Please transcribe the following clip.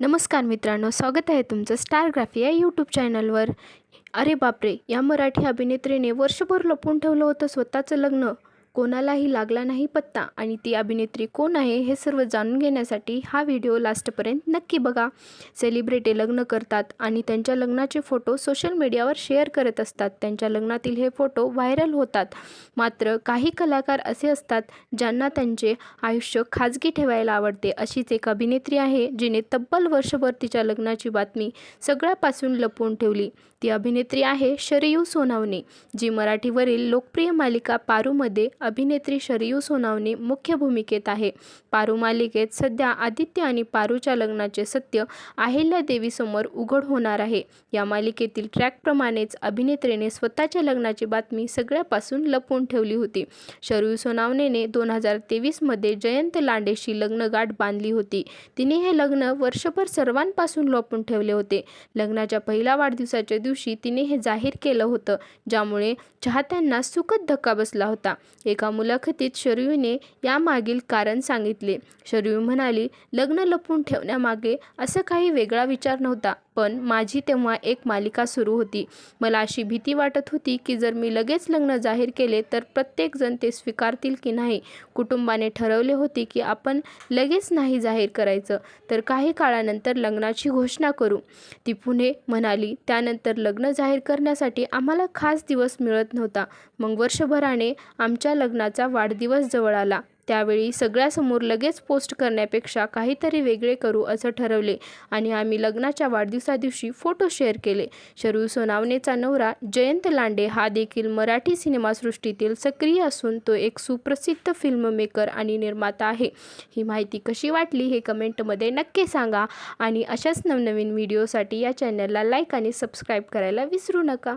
नमस्कार मित्रांनो स्वागत आहे तुमचं स्टार ग्राफी या यूट्यूब चॅनलवर अरे बापरे या मराठी अभिनेत्रीने वर्षभर लपून ठेवलं होतं स्वतःचं लग्न. कोणालाही लागला नाही पत्ता आणि ती अभिनेत्री कोण आहे हे सर्व जाणून घेण्यासाठी हा व्हिडिओ लास्टपर्यंत नक्की बघा. सेलिब्रिटी लग्न करतात आणि त्यांच्या लग्नाचे फोटो सोशल मीडियावर शेअर करत असतात. त्यांच्या लग्नातील हे फोटो व्हायरल होतात. मात्र काही कलाकार असे असतात ज्यांना त्यांचे आयुष्य खाजगी ठेवायला आवडते. अशीच एक अभिनेत्री आहे जिने तब्बल वर्षभर तिच्या लग्नाची बातमी सगळ्यापासून लपवून ठेवली. ती अभिनेत्री आहे शरयू सोनावणे जी मराठीवरील लोकप्रिय मालिका पारूमध्ये अभिनेत्री शरयू सोनावणे मुख्य भूमिकेत आहे. पारू मालिकेत सध्या आदित्य आणि पारूच्या लग्नाचे सत्य अहिल्या देवीसमोर उघड होणार आहे. या मालिकेतील ट्रॅकप्रमाणेच अभिनेत्रीने स्वतःच्या लग्नाची बातमी सगळ्यापासून लपवून ठेवली होती. शरयू सोनावणेने दोन हजार तेवीसमध्ये जयंत लांडेशी लग्नगाठ बांधली होती. तिने हे लग्न वर्षभर सर्वांपासून लपवून ठेवले होते. लग्नाच्या पहिल्या वाढदिवसाच्या दिवशी तिने हे जाहीर केलं होतं ज्यामुळे चाहत्यांना सुखद धक्का बसला होता. एक एका मुलाखतीत शरयूने यामागील कारण सांगितले. शरयू म्हणाली लग्न लपवून ठेवण्यामागे असं काही वेगळा विचार नव्हता. पण माझी तेव्हा एक मालिका सुरू होती. मला अशी भीती वाटत होती की जर मी लगेच लग्न जाहीर केले तर प्रत्येकजण ते स्वीकारतील की नाही? कुटुंबाने ठरवले होते की आपण लगेच नाही जाहीर करायचं. तर काही काळानंतर लग्नाची घोषणा करू. ती पुणे म्हणाली त्यानंतर लग्न जाहीर करण्यासाठी आम्हाला खास दिवस मिळत नव्हता. मग वर्षभराने आमच्या लग्नाचा वाढदिवस जवळ आला. त्यावेळी सगळ्यासमोर लगेच पोस्ट करण्यापेक्षा काहीतरी वेगळे करू असं ठरवले आणि आम्ही लग्नाच्या वाढदिवसादिवशी फोटो शेअर केले. शरू सोनावणेचा नवरा जयंत लांडे हा देखील मराठी सिनेमासृष्टीतील सक्रिय असून तो एक सुप्रसिद्ध फिल्ममेकर आणि निर्माता आहे. ही माहिती कशी वाटली हे कमेंटमध्ये नक्की सांगा आणि अशाच नवनवीन व्हिडिओसाठी या चॅनलला लाईक आणि सबस्क्राईब करायला विसरू नका.